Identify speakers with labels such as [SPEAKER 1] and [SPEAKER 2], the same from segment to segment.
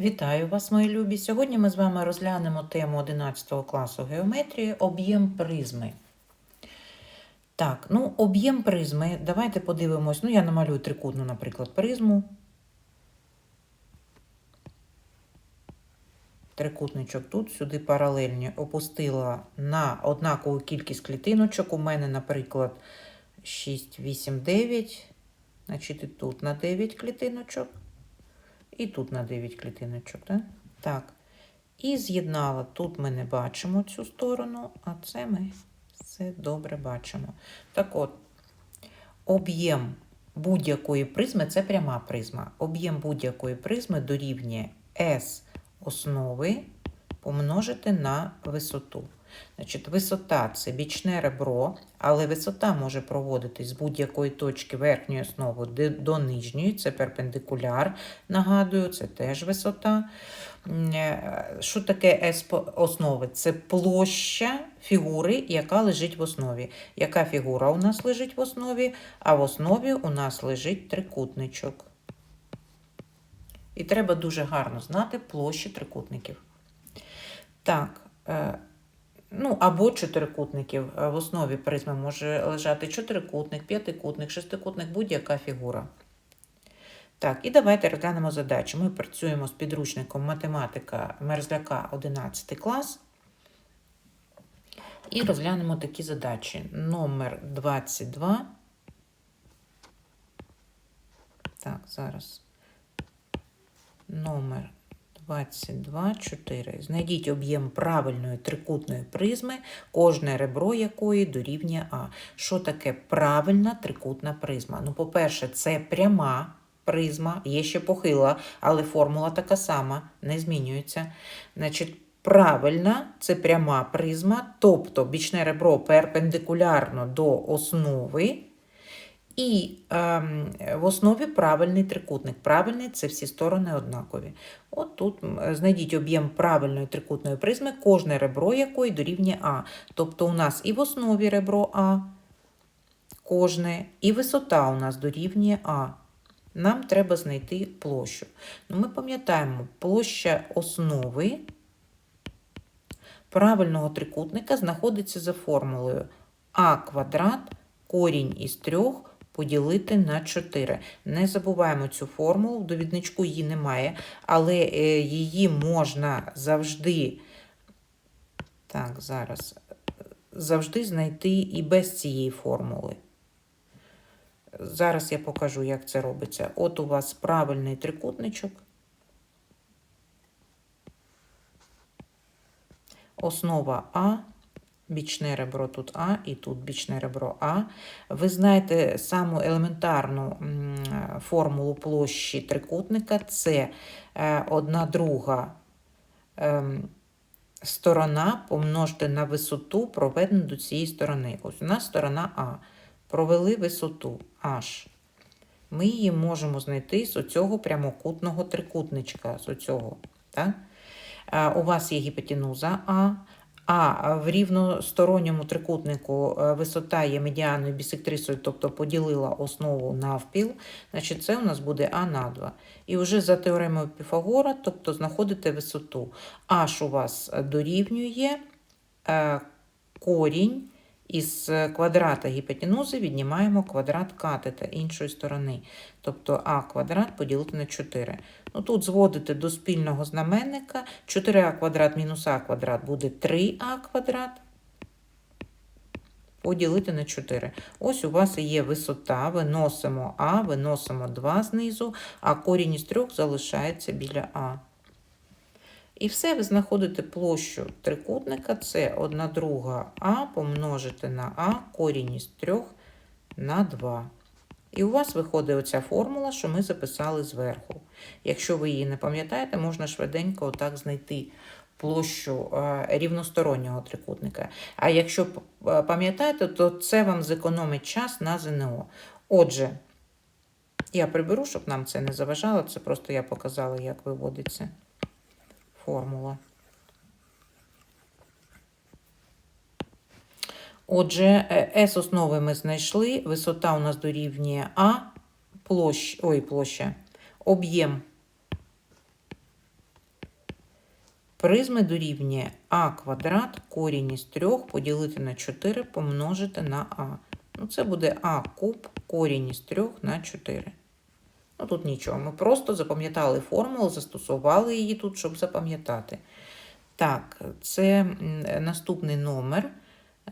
[SPEAKER 1] Вітаю вас, мої любі! Сьогодні ми з вами розглянемо тему 11 класу геометрії об'єм призми. Так, ну, об'єм призми. Давайте подивимось. Ну, я намалюю трикутну, наприклад, призму. Трикутничок тут, сюди паралельні. Опустила на однакову кількість клітиночок. У мене, наприклад, 6, 8, 9. Значить, і тут на 9 клітиночок. І тут на 9 клітиночок, так? Так. І з'єднала. Тут ми не бачимо цю сторону, а це ми все добре бачимо. Так от, об'єм будь-якої призми це пряма призма. Об'єм будь-якої призми дорівнює S основи помножити на висоту. Значить, висота це бічне ребро, але висота може проводитись з будь-якої точки верхньої основи до нижньої, це перпендикуляр. Нагадую, це теж висота. Е, Що таке основи? Це площа фігури, яка лежить в основі. Яка фігура у нас лежить в основі? А в основі у нас лежить трикутничок. І треба дуже гарно знати площі трикутників. Так, е, ну або чотирикутників. Е, В основі призми може лежати чотирикутник, п'ятикутник, шестикутник, будь-яка фігура. Так, і давайте розглянемо задачу. Ми працюємо з підручником математика Мерзляка 11 клас. І розглянемо такі задачі. Номер 22. Так, зараз. Номер 22, 4. Знайдіть об'єм правильної трикутної призми, кожне ребро якої дорівнює А. Що таке правильна трикутна призма? Ну, по-перше, це пряма призма, є ще похила, але формула така сама, не змінюється. Значить, правильна це пряма призма, тобто бічне ребро перпендикулярно до основи. І ем, в основі правильний трикутник. Правильний це всі сторони однакові. От тут знайдіть об'єм правильної трикутної призми, кожне ребро якої дорівнює А. Тобто у нас і в основі ребро А, кожне, і висота у нас дорівнює А. Нам треба знайти площу. Ну, ми пам'ятаємо, площа основи правильного трикутника знаходиться за формулою А квадрат корінь із 3 поділити на 4. Не забуваємо цю формулу, в довідничку її немає, але е, її можна завжди, так, зараз, завжди знайти і без цієї формули. Зараз я покажу, як це робиться. От у вас правильний трикутничок. Основа А, бічне ребро тут А і тут бічне ребро А. Ви знаєте саму елементарну формулу площі трикутника це е, одна друга ем, сторона помножити на висоту, проведену до цієї сторони. Ось у нас сторона А. Провели висоту H. Ми її можемо знайти з оцього прямокутного трикутничка. З оцього, так? У вас є гіпотенуза А, а в рівносторонньому трикутнику е, висота є медіаною бісектрисою, тобто поділила основу навпіл, значить це у нас буде А на 2. І вже за теоремою Піфагора, тобто знаходите висоту. Аж у вас дорівнює е, корінь із квадрата гіпотенузи віднімаємо квадрат катета іншої сторони. Тобто а квадрат поділити на 4. Ну, тут зводити до спільного знаменника. 4а квадрат мінус а квадрат буде 3а квадрат. Поділити на 4. Ось у вас є висота. Виносимо а, виносимо 2 знизу, а корінь із 3 залишається біля а. І все, ви знаходите площу трикутника, це 1 друга А помножити на А, корінь із 3 на 2. І у вас виходить оця формула, що ми записали зверху. Якщо ви її не пам'ятаєте, можна швиденько отак знайти площу е, рівностороннього трикутника. А якщо е, пам'ятаєте, то це вам зекономить час на ЗНО. Отже, я приберу, щоб нам це не заважало, це просто я показала, як виводиться формула. Отже, е, S основи ми знайшли, висота у нас дорівнює А, площ, ой, площа, об'єм Призми дорівнює а квадрат, корінь із 3 поділити на 4 помножити на а. Ну, це буде а куб, корінь із 3 на 4. Ну, тут нічого. Ми просто запам'ятали формулу, застосували її тут, щоб запам'ятати. Так, це наступний номер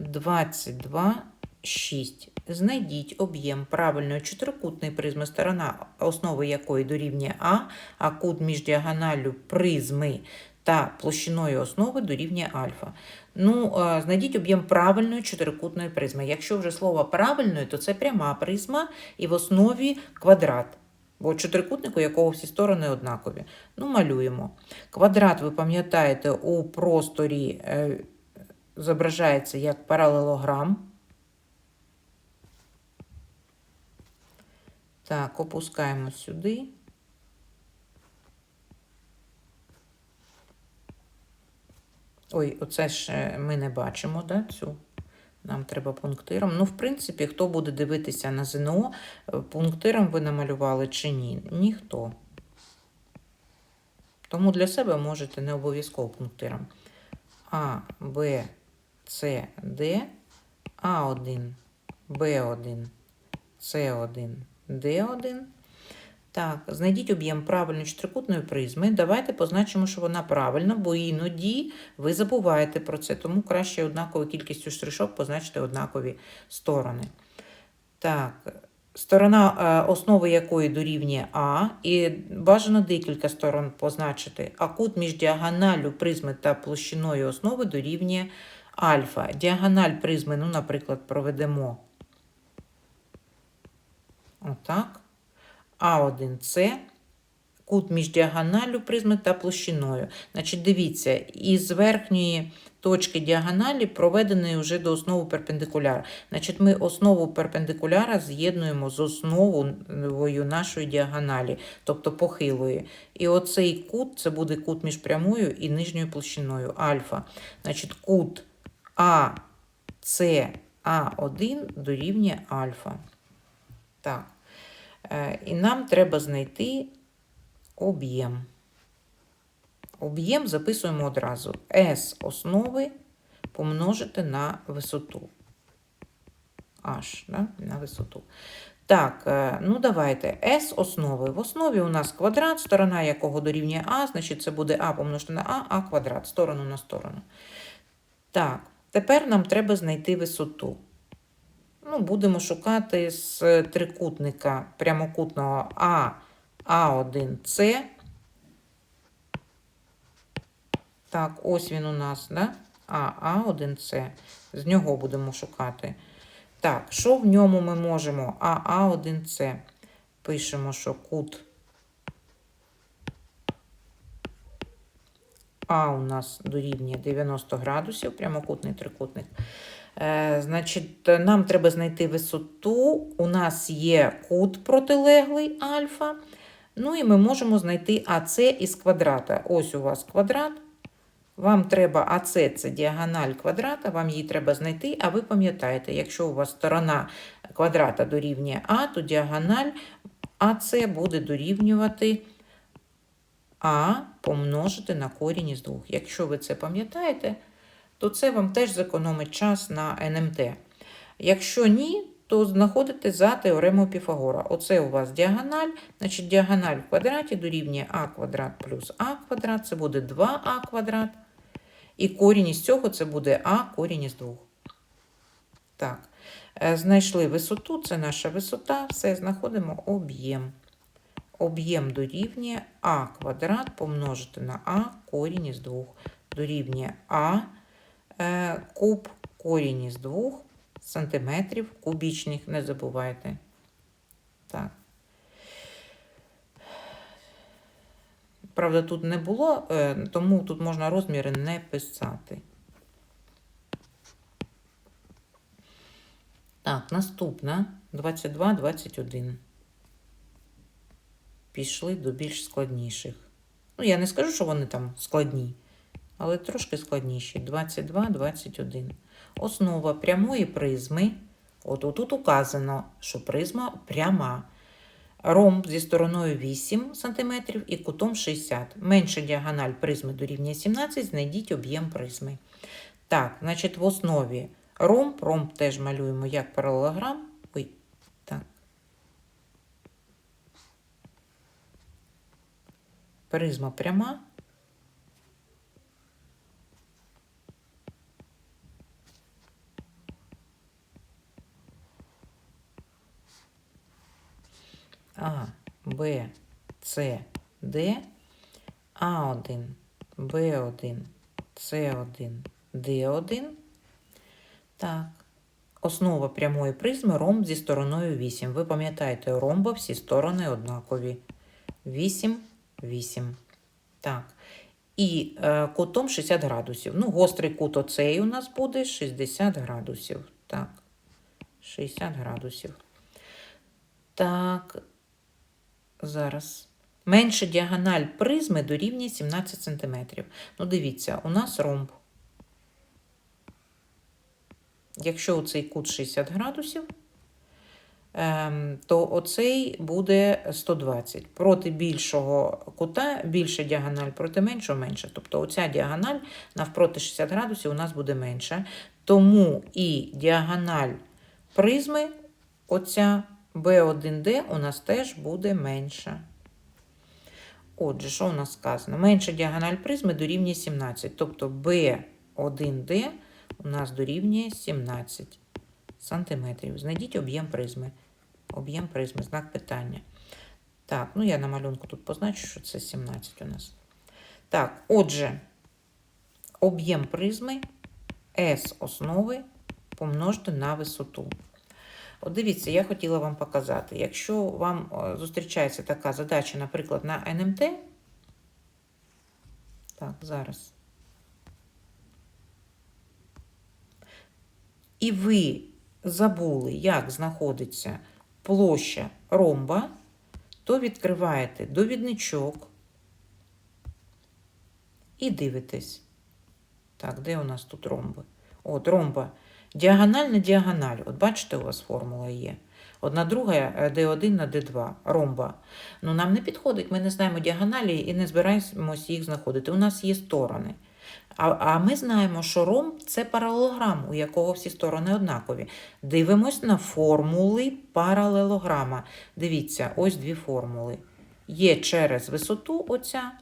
[SPEAKER 1] 22,6. Знайдіть об'єм правильної чотирикутної призми, сторона основи якої дорівнює А, а кут між діагоналлю призми та площиною основи дорівнює альфа. Ну, е, знайдіть об'єм правильної чотирикутної призми. Якщо вже слово правильної, то це пряма призма і в основі квадрат. Бо чотирикутник, у якого всі сторони однакові. Ну, малюємо. Квадрат, ви пам'ятаєте, у просторі е, зображається як паралелограм. Так, опускаємо сюди. Ой, оце ж е, ми не бачимо, да, цю. Нам треба пунктиром. Ну, в принципі, хто буде дивитися на ЗНО, е, пунктиром ви намалювали чи ні? Ніхто. Тому для себе можете не обов'язково пунктиром. А, Б, С, Д, А1, Б1, С1, Д1. Так, знайдіть об'єм правильної чотирикутної призми. Давайте позначимо, що вона правильна, бо іноді ви забуваєте про це, тому краще однаковою кількістю штришок позначити однакові сторони. Так, сторона е, основи якої дорівнює А, і бажано декілька сторон позначити, а кут між діагоналлю призми та площиною основи дорівнює альфа. Діагональ призми, ну, наприклад, проведемо отак. А1С, кут між діагоналлю призми та площиною. Значить, дивіться, із верхньої точки діагоналі проведений вже до основи перпендикуляр. Значить, ми основу перпендикуляра з'єднуємо з основою нашої діагоналі, тобто похилої. І оцей кут це буде кут між прямою і нижньою площиною альфа. Значить, кут АС А1 дорівнює альфа. Так. Е, І нам треба знайти об'єм. Об'єм записуємо одразу. S основи помножити на висоту. H, да? на висоту. Так, е, ну давайте. S основи. В основі у нас квадрат, сторона якого дорівнює А, значить це буде А помножити на А, А квадрат, сторону на сторону. Так, тепер нам треба знайти висоту. Ну, будемо шукати з трикутника прямокутного А, А1С. Так, ось він у нас, да? А, А1С. З нього будемо шукати. Так, що в ньому ми можемо? А, А1С. Пишемо, що кут А у нас дорівнює 90 градусів, прямокутний трикутник. Е, Значить, нам треба знайти висоту. У нас є кут протилеглий альфа. Ну і ми можемо знайти АС із квадрата. Ось у вас квадрат. Вам треба АС це діагональ квадрата, вам її треба знайти, а ви пам'ятаєте, якщо у вас сторона квадрата дорівнює А, то діагональ АС буде дорівнювати А помножити на корінь із двох. Якщо ви це пам'ятаєте, то це вам теж зекономить час на НМТ. Якщо ні, то знаходите за теоремою Піфагора. Оце у вас діагональ, значить діагональ в квадраті дорівнює а квадрат плюс а квадрат, це буде 2а квадрат. І корінь із цього це буде а корінь із 2. Так, е, знайшли висоту, це наша висота, все, знаходимо об'єм. Об'єм дорівнює а квадрат помножити на а корінь із 2. Дорівнює а куб корінь із 2 сантиметрів кубічних, не забувайте. Так. Правда, тут не було, е, тому тут можна розміри не писати. Так, наступна 22, 21. Пішли до більш складніших. Ну, я не скажу, що вони там складні, але трошки складніші. 22, 21. Основа прямої призми. От тут указано, що призма пряма. ромб зі стороною 8 см і кутом 60 Менша діагональ призми дорівнює 17, знайдіть об'єм призми. Так, значить, в основі ромб, ромб теж малюємо як паралелограм. Ой, так. Призма пряма. А, Б, С, Д, А1, Б1, С1, Д1. Так. Основа прямої призми ромб зі стороною 8. Ви пам'ятаєте, у ромба всі сторони однакові. 8, 8. Так. І е, кутом 60 градусів. Ну, гострий кут оцей у нас буде 60 градусів. Так. 60 градусів. Так, зараз. Менша діагональ призми дорівнює 17 см. Ну, дивіться, у нас ромб. Якщо оцей кут 60 градусів, ем, то оцей буде 120. Проти більшого кута більша діагональ, проти меншого менша. Тобто оця діагональ навпроти 60 градусів у нас буде менша. Тому і діагональ призми, оця B1D у нас теж буде менша. Отже, що у нас сказано? Менша діагональ призми дорівнює 17. Тобто B1D у нас дорівнює 17 сантиметрів. Знайдіть об'єм призми. Об'єм призми, знак питання. Так, ну я на малюнку тут позначу, що це 17 у нас. Так, отже, об'єм призми S основи помножити на висоту. От дивіться, я хотіла вам показати, якщо вам е, зустрічається така задача, наприклад, на НМТ. Так, зараз. І ви забули, як знаходиться площа ромба, то відкриваєте довідничок і дивитесь. Так, де у нас тут ромби? От, ромба. Діагональ на діагональ. От бачите, у вас формула є. Одна друга D1 на D2, ромба. Ну, нам не підходить, ми не знаємо діагоналі і не збираємося їх знаходити. У нас є сторони. А, а ми знаємо, що ромб це паралелограм, у якого всі сторони однакові. Дивимось на формули паралелограма. Дивіться, ось дві формули. Є через висоту оця,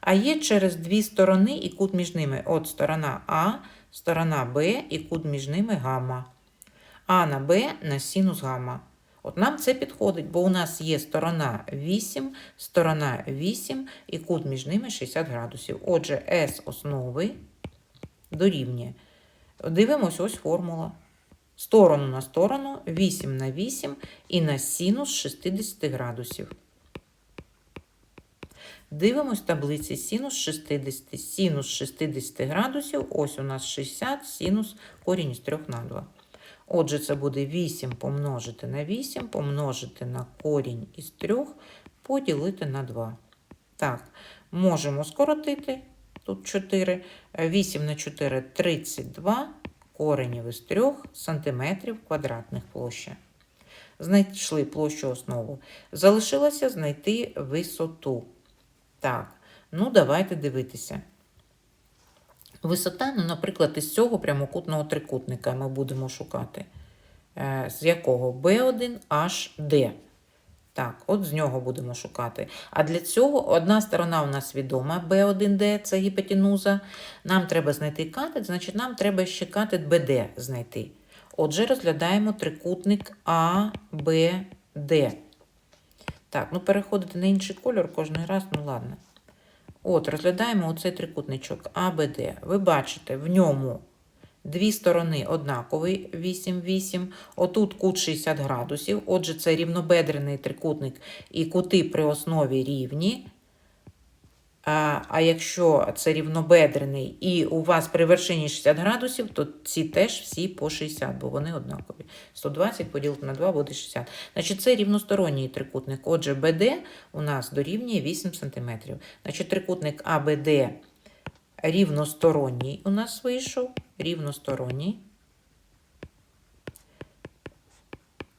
[SPEAKER 1] а є через дві сторони і кут між ними. От сторона А, сторона Б і кут між ними гамма. А на Б на синус гамма. От нам це підходить, бо у нас є сторона 8, сторона 8 і кут між ними 60 градусів. Отже, S основи дорівнює. Дивимось, ось формула. Сторону на сторону 8 на 8 і на синус 60 градусів. Дивимось таблиці синус 60. Синус 60 градусів, ось у нас 60, синус корінь із 3 на 2. Отже, це буде 8 помножити на 8, помножити на корінь із 3, поділити на 2. Так, можемо скоротити. Тут 4. 8 на 4 – 32 коренів із 3 сантиметрів квадратних площа. Знайшли площу основу. Залишилося знайти висоту. Так, ну давайте дивитися. Висота, ну, наприклад, із цього прямокутного трикутника ми будемо шукати. Е, з якого? B1 HD. Так, от з нього будемо шукати. А для цього одна сторона у нас відома B1D, це гіпотенуза. Нам треба знайти катет, значить нам треба ще катет BD знайти. Отже, розглядаємо трикутник ABD. Так, ну переходити на інший кольор кожен раз, ну ладно. От, розглядаємо оцей трикутничок АБД. Ви бачите, в ньому дві сторони однакові 8, 8. Отут кут 60 градусів. Отже, це рівнобедрений трикутник і кути при основі рівні. А якщо це рівнобедрений і у вас при вершині 60 градусів, то ці теж всі по 60, бо вони однакові. 120 поділити на 2 буде 60. Значить, це рівносторонній трикутник. Отже, БД у нас дорівнює 8 см. Значить, трикутник АБД рівносторонній у нас вийшов. Рівносторонній.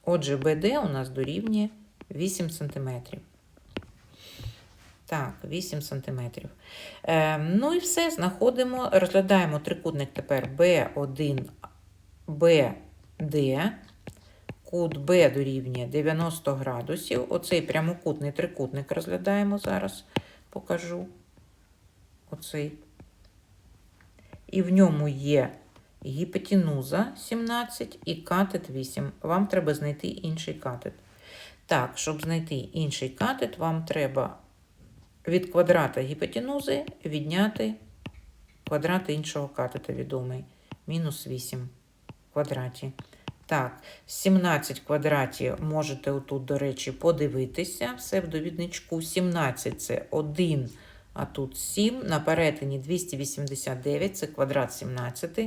[SPEAKER 1] Отже, БД у нас дорівнює 8 сантиметрів. Так, 8 сантиметрів. Е, ну і все, знаходимо, розглядаємо трикутник тепер B1, BD. Кут Б дорівнює 90 градусів. Оцей прямокутний трикутник розглядаємо зараз, покажу. Оцей. І в ньому є гіпотенуза 17 і катет 8. Вам треба знайти інший катет. Так, щоб знайти інший катет, вам треба від квадрата гіпотенузи відняти квадрат іншого катета відомий. Мінус 8 квадраті. Так, 17 квадратів можете отут, до речі, подивитися. Все в довідничку. 17 це 1, а тут 7. На перетині 289, це квадрат 17.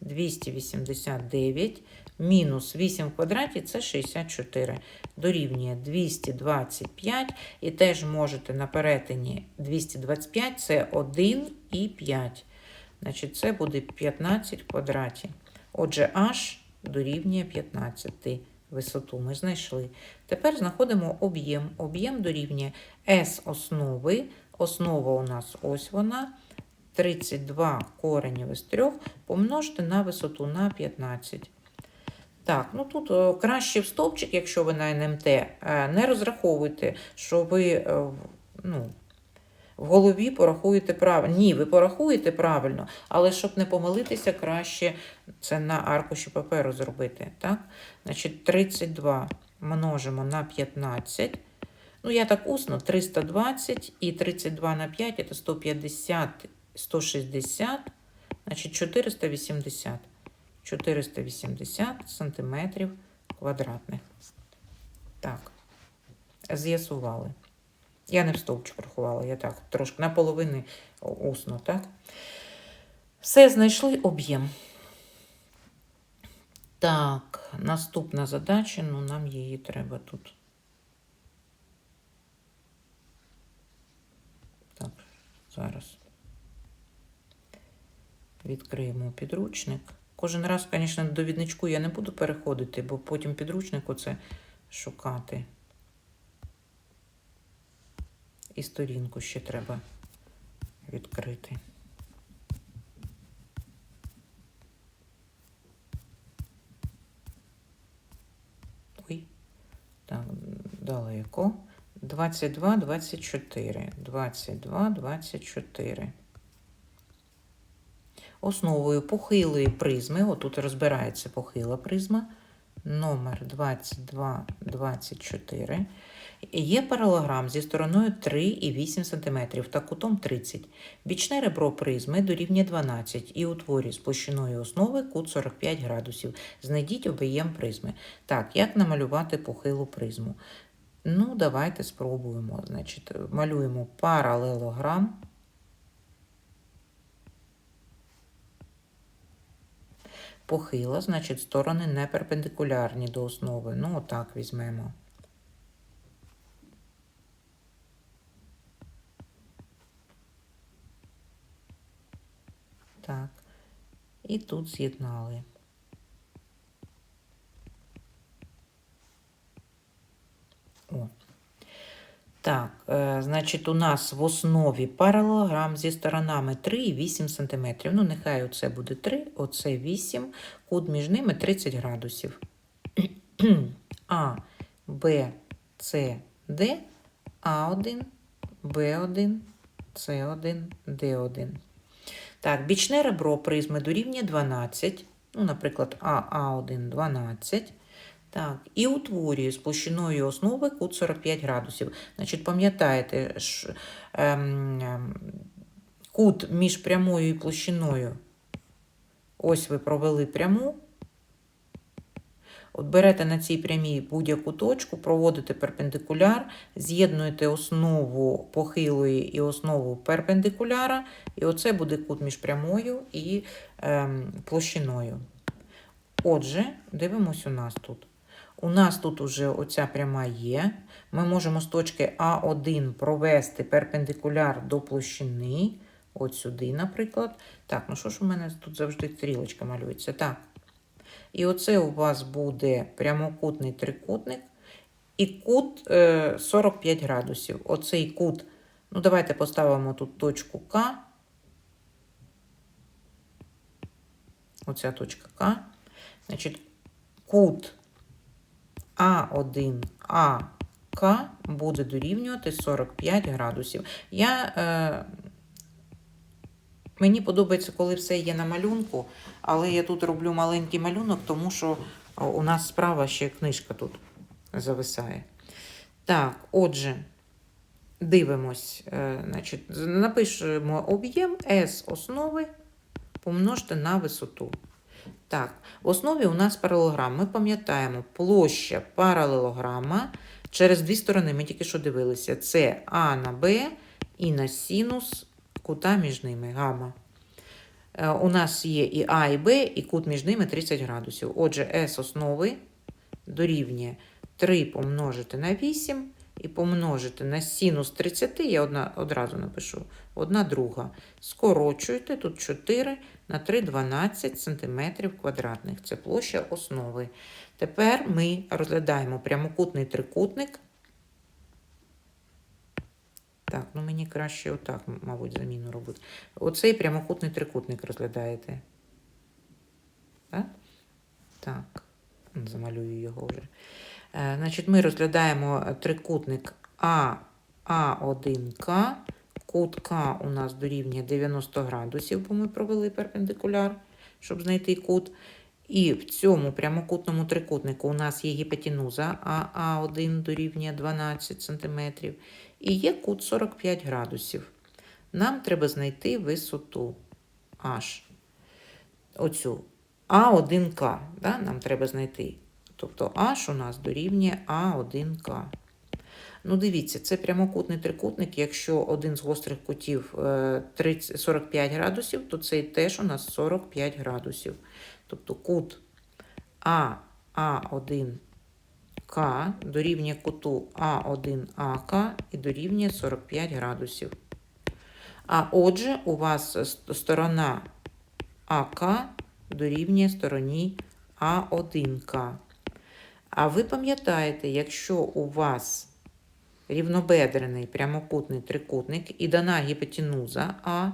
[SPEAKER 1] 289 мінус 8 в квадраті це 64. Дорівнює 225. І теж можете на перетині 225 це 1 і 5. Значить, це буде 15 в квадраті. Отже, h дорівнює 15. Висоту ми знайшли. Тепер знаходимо об'єм. Об'єм дорівнює S основи. Основа у нас ось вона. 32 коренів із 3 помножте на висоту на 15. Так, ну тут е, краще в стовпчик, якщо ви на НМТ, е, не розраховуйте, що ви е, ну, в голові порахуєте правильно. Ні, ви порахуєте правильно, але щоб не помилитися, краще це на аркуші паперу зробити. Так? Значить, 32 множимо на 15. Ну, я так усно, 320 і 32 на 5 це 150, 160, значить 480. 480 сантиметрів квадратних. Так, з'ясували. Я не в стовпчик рахувала, я так трошки наполовини усно, так? Все знайшли об'єм. Так, наступна задача, ну нам її треба тут. Так, зараз. Відкриємо підручник. Кожен раз, звісно, до відничку я не буду переходити, бо потім підручник оце шукати. І сторінку ще треба відкрити. Ой, так, далеко. 22, 24. 22, 24. Основою похилої призми, отут розбирається похила призма, номер 2224. Є паралограм зі стороною 3,8 см та кутом 30. Бічне ребро призми дорівнює 12 і утворює з площиною основи кут 45 градусів. Знайдіть об'єм призми. Так, як намалювати похилу призму? Ну, давайте спробуємо. Значить, малюємо паралелограм. Похила, значить, сторони не перпендикулярні до основи. Ну, отак візьмемо. Так. І тут з'єднали. О. Так, е, значить, у нас в основі паралелограм зі сторонами 3,8 см. Ну, нехай оце буде 3, оце 8, кут між ними 30 градусів. А, Б, С, Д, А1, Б1, С1, Д1. Так, бічне ребро призми дорівнює 12, ну, наприклад, АА1 12. Так, і утворює з площиною основи кут 45 градусів. Значить, пам'ятаєте, ем, ем, кут між прямою і площиною. Ось ви провели пряму. От берете на цій прямій будь-яку точку, проводите перпендикуляр, з'єднуєте основу похилої і основу перпендикуляра, і оце буде кут між прямою і ем, площиною. Отже, дивимось у нас тут. У нас тут уже оця пряма є. Ми можемо з точки А1 провести перпендикуляр до площини. От сюди, наприклад. Так, ну що ж у мене тут завжди стрілочка малюється? Так. І оце у вас буде прямокутний трикутник. і кут е, 45 градусів. Оцей кут, ну давайте поставимо тут точку К. Оця точка К. Значить, кут А1, АК буде дорівнювати 45 градусів. Я, е, мені подобається, коли все є на малюнку, але я тут роблю маленький малюнок, тому що у нас справа ще книжка тут зависає. Так, отже, дивимось, е, значить, напишемо об'єм S основи помножте на висоту. Так, в основі у нас паралелограм. Ми пам'ятаємо, площа паралелограма через дві сторони. Ми тільки що дивилися. Це А на Б і на синус кута між ними гамма. Е, У нас є і А, і Б, і кут між ними 30 градусів. Отже, С основи дорівнює 3 помножити на 8 і помножити на синус 30, я одна, одразу напишу, одна друга. Скорочуйте, тут 4 на 3 12 см квадратних. Це площа основи. Тепер ми розглядаємо прямокутний трикутник. Так, ну мені краще отак, мабуть, заміну робити. Оцей прямокутний трикутник розглядаєте. Так? Так, замалюю його вже. Е, Значить, ми розглядаємо трикутник А, А1К. Кут К у нас дорівнює 90 градусів, бо ми провели перпендикуляр, щоб знайти кут. І в цьому прямокутному трикутнику у нас є гіпотенуза АА1 дорівнює 12 см. І є кут 45 градусів. Нам треба знайти висоту H. Оцю А1К. Да? Нам треба знайти. Тобто H у нас дорівнює А1К. Ну, дивіться, це прямокутний трикутник. Якщо один з гострих кутів е, 30, 45 градусів, то цей теж у нас 45 градусів. Тобто кут А, А1К дорівнює куту А1АК і дорівнює 45 градусів. А отже, у вас сторона АК дорівнює стороні А1К. А ви пам'ятаєте, якщо у вас рівнобедрений прямокутний трикутник і дана гіпотенуза А,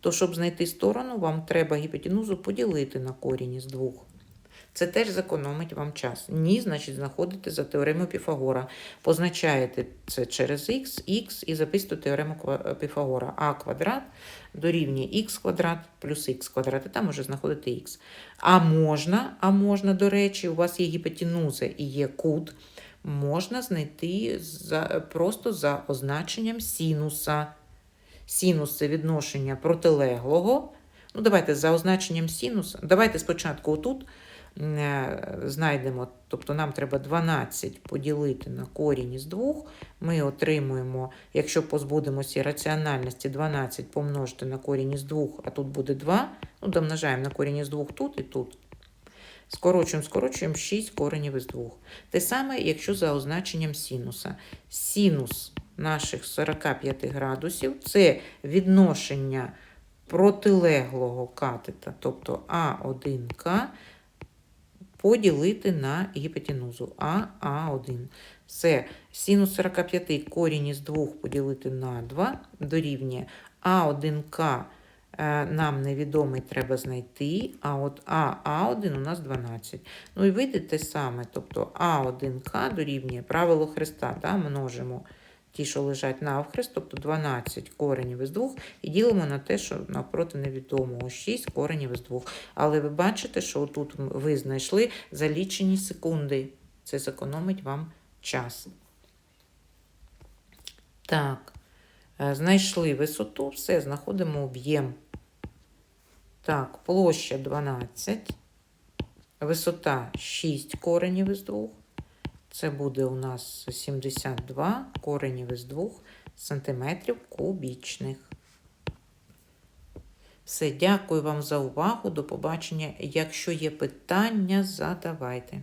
[SPEAKER 1] то щоб знайти сторону, вам треба гіпотенузу поділити на корінь із двох. Це теж зекономить вам час. Ні, значить, знаходите за теоремою Піфагора. Позначаєте це через х, х і записуєте теорему Піфагора. А квадрат дорівнює х квадрат плюс х квадрат. І там уже знаходите х. А можна, а можна, до речі, у вас є гіпотенуза і є кут, можна знайти за, просто за означенням синуса. Синус це відношення протилеглого. Ну, давайте за означенням синуса. Давайте спочатку отут е, знайдемо, тобто нам треба 12 поділити на корінь із 2. Ми отримуємо, якщо позбудемося раціональності, 12 помножити на корінь із 2, а тут буде 2. Ну, домножаємо на корінь із 2 тут і тут. Скорочуємо, скорочуємо 6 коренів із 2. Те саме, якщо за означенням синуса. Синус наших 45 градусів це відношення протилеглого катета, тобто А1К, поділити на гіпотенузу А, А1. Все, синус 45 корінь із 2 поділити на 2 дорівнює А1К е, нам невідомий треба знайти, а от А, А1 у нас 12. Ну і вийде те саме, тобто А1К дорівнює правило хреста, да, множимо ті, що лежать навхрест, тобто 12 коренів із 2, і ділимо на те, що навпроти невідомого 6 коренів із 2. Але ви бачите, що тут ви знайшли за лічені секунди. Це зекономить вам час. Так, е, знайшли висоту, все, знаходимо об'єм. Так, площа 12, висота 6 коренів із 2. Це буде у нас 72 коренів із 2 сантиметрів кубічних. Все, дякую вам за увагу. До побачення. Якщо є питання, задавайте.